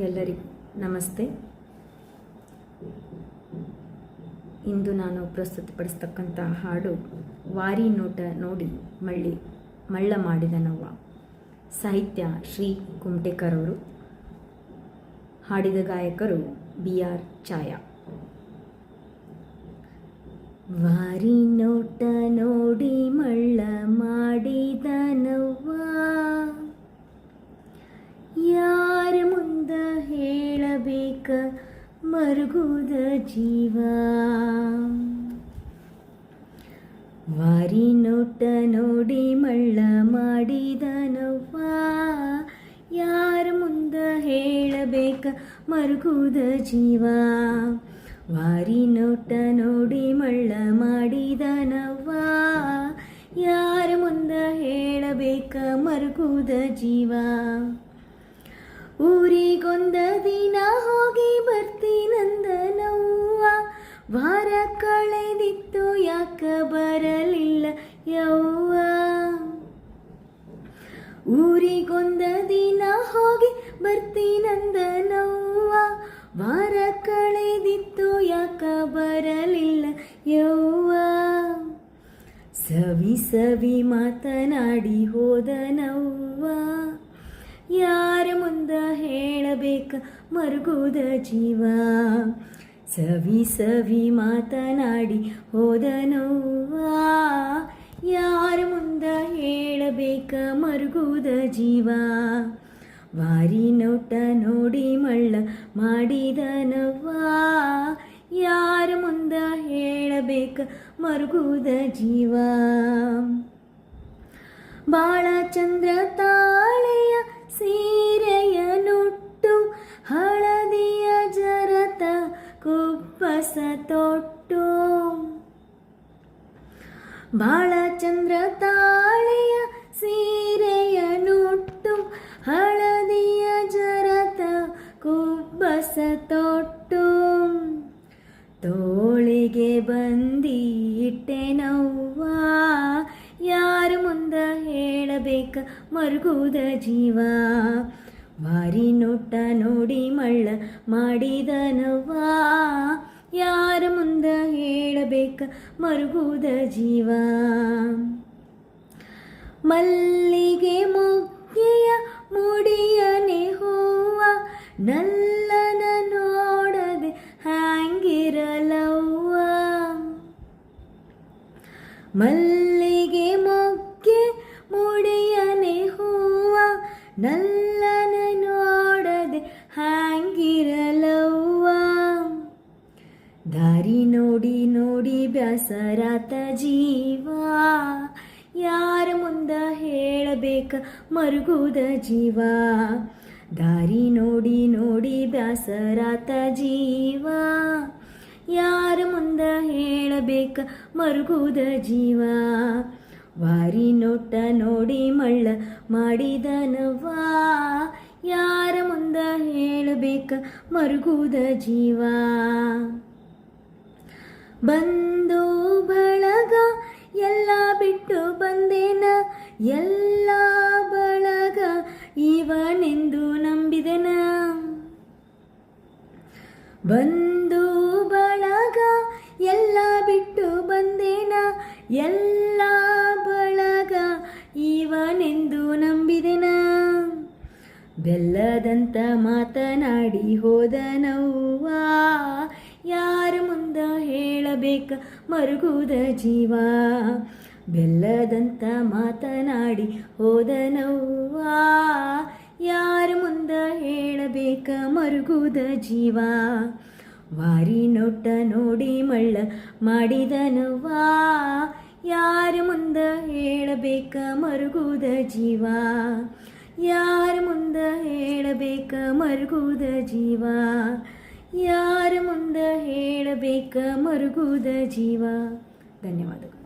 ಎಲ್ಲರಿಗೂ ನಮಸ್ತೆ. ಇಂದು ನಾನು ಪ್ರಸ್ತುತಪಡಿಸ್ತಕ್ಕಂಥ ಹಾಡು ವಾರಿ ನೋಟ ನೋಡಿ ಮಳ್ಳಿ, ಮಳ್ಳ ಮಾಡಿದ ನವ್ವ ಸಾಹಿತ್ಯ ಶ್ರೀ ಕುಮಟೇಕರ್ ಹಾಡಿದ ಗಾಯಕರು ಬಿ ಆರ್ ಛಾಯಾ. ವಾರಿ ನೋಟ ನೋಡಿ ಮಳ್ಳ ಮಾಡಿದ ಮರುಗುದ ಜೀವ. ವಾರಿ ನೋಟ ನೋಡಿ ಮಳ್ಳ ಮಾಡಿದ ನವ್ವ. ಯಾರ ಮುಂದ ಹೇಳಬೇಕ ಮರುಗುದ ಜೀವ. ವಾರಿ ನೋಟ ನೋಡಿ ಮಳ್ಳ ಮಾಡಿದ ನವ್ವ. ಯಾರ ಮುಂದ ಹೇಳಬೇಕ ಮರುಗುದ ಜೀವ. ಊರಿಗೊಂದ ದಿನ ಹೋಗಿ ಬರ್ತೀನಂದನವ್ವ ವಾರ ಕಳೆದಿತ್ತು, ಯಾಕ ಬರಲಿಲ್ಲ ಯವ್ವ? ಊರಿಗೊಂದ ದಿನ ಹೋಗಿ ಬರ್ತೀನಂದನವ್ವ ವಾರ ಕಳೆದಿತ್ತು, ಯಾಕ ಬರಲಿಲ್ಲ ಯವ್ವ? ಸವಿ ಸವಿ ಮಾತನಾಡಿ ಹೋದ ನವ್ವ ಯಾರ ಮುಂದ ಹೇಳಬೇಕ ಮರುಗುದ ಜೀವ? ಸವಿ ಸವಿ ಮಾತನಾಡಿ ಹೋದ ಯಾರ ಮುಂದ ಹೇಳಬೇಕ ಮರುಗುದ ಜೀವ? ವಾರಿ ನೋಟ ನೋಡಿ ಮಳ್ಳ ಮಾಡಿದ ನವ್ವ ಯಾರ ಮುಂದ ಹೇಳಬೇಕ ಮರುಗುದ ಜೀವ? ಬಾಳ ಚಂದ್ರ ಕುಪ್ಪಸ ತೊಟ್ಟು ಬಾಳ ಚಂದ್ರ ತಾಳೆಯ ಸೀರೆಯ ನುಟ್ಟು, ಹಳದಿಯ ಜರತ ಕುಬ್ಬಸ ತೊಟ್ಟು ತೋಳಿಗೆ ಬಂದಿಟ್ಟೆ ನವ್ವ, ಯಾರು ಮುಂದ ಹೇಳಬೇಕ ಮರುಗುದ ಜೀವ. ವಾರಿ ನೋಟ ನೋಡಿ ಮಳ್ಳ ಮಾಡಿದ ನವ್ವ ಯಾರ ಮುಂದ ಹೇಳಬೇಕ ಮರುಗುದ ಜೀವ? ಮಲ್ಲಿಗೆ ಮುಗ್ಗೆಯ ಮುಡಿಯನೆ ಹೂವ, ನಲ್ಲನ ನೋಡದೆ ಹ್ಯಾಂಗಿರಲವ್ವ? ಮಲ್ಲಿಗೆ ಮೊಗ್ಗೆ ಮುಡಿಯನೆ ಹೂವ ನಲ್ಲನ ಬ್ಯಾಸರಾತ ಜೀವ. ಯಾರ ಮುಂದ ಹೇಳಬೇಕ ಮರುಗುದ ಜೀವ. ದಾರಿ ನೋಡಿ ನೋಡಿ ಬ್ಯಾಸರಾತ ಜೀವ. ಯಾರ ಮುಂದ ಹೇಳಬೇಕ ಮರುಗುದ ಜೀವ. ವಾರಿ ನೋಟ ನೋಡಿ ಮಳ್ಳ ಮಾಡಿದನವ್ವ. ಯಾರ ಮುಂದ ಹೇಳಬೇಕ ಮರುಗುದ ಜೀವ. ಬಂದು ಬಿಟ್ಟು ಬಂದೇನ? ಎಲ್ಲ ಬಳಗ ಇವನೆಂದು ನಂಬಿದೆನ? ಬಂದು ಬಳಗ, ಎಲ್ಲ ಬಿಟ್ಟು ಬಂದೇನ? ಎಲ್ಲ ಬಳಗ ಇವನೆಂದು ನಂಬಿದೆನ? ಬೆಲ್ಲದಂತ ಮಾತನಾಡಿ ಹೋದ ಯಾರ ಮುಂದ ಹೇಳಬೇಕ ಮರುಗುದ ಜೀವ? ಬೆಲ್ಲದಂತ ಮಾತನಾಡಿ ಹೋದನವ್ವ. ಯಾರ ಮುಂದ ಹೇಳಬೇಕ ಮರುಗುದ ಜೀವ. ವಾರಿ ನೋಟ ನೋಡಿ ಮಳ್ಳ ಮಾಡಿದನವ್ವ. ಯಾರ ಮುಂದ ಹೇಳಬೇಕ ಮರುಗುದ ಜೀವ. ಯಾರ ಮುಂದ ಹೇಳಬೇಕ ಮರುಗುದ ಜೀವ. ಯಾರ ಮುಂದ ಹೇಳಬೇಕ ಮರುಗುದ ಜೀವ. ಧನ್ಯವಾದಗಳು.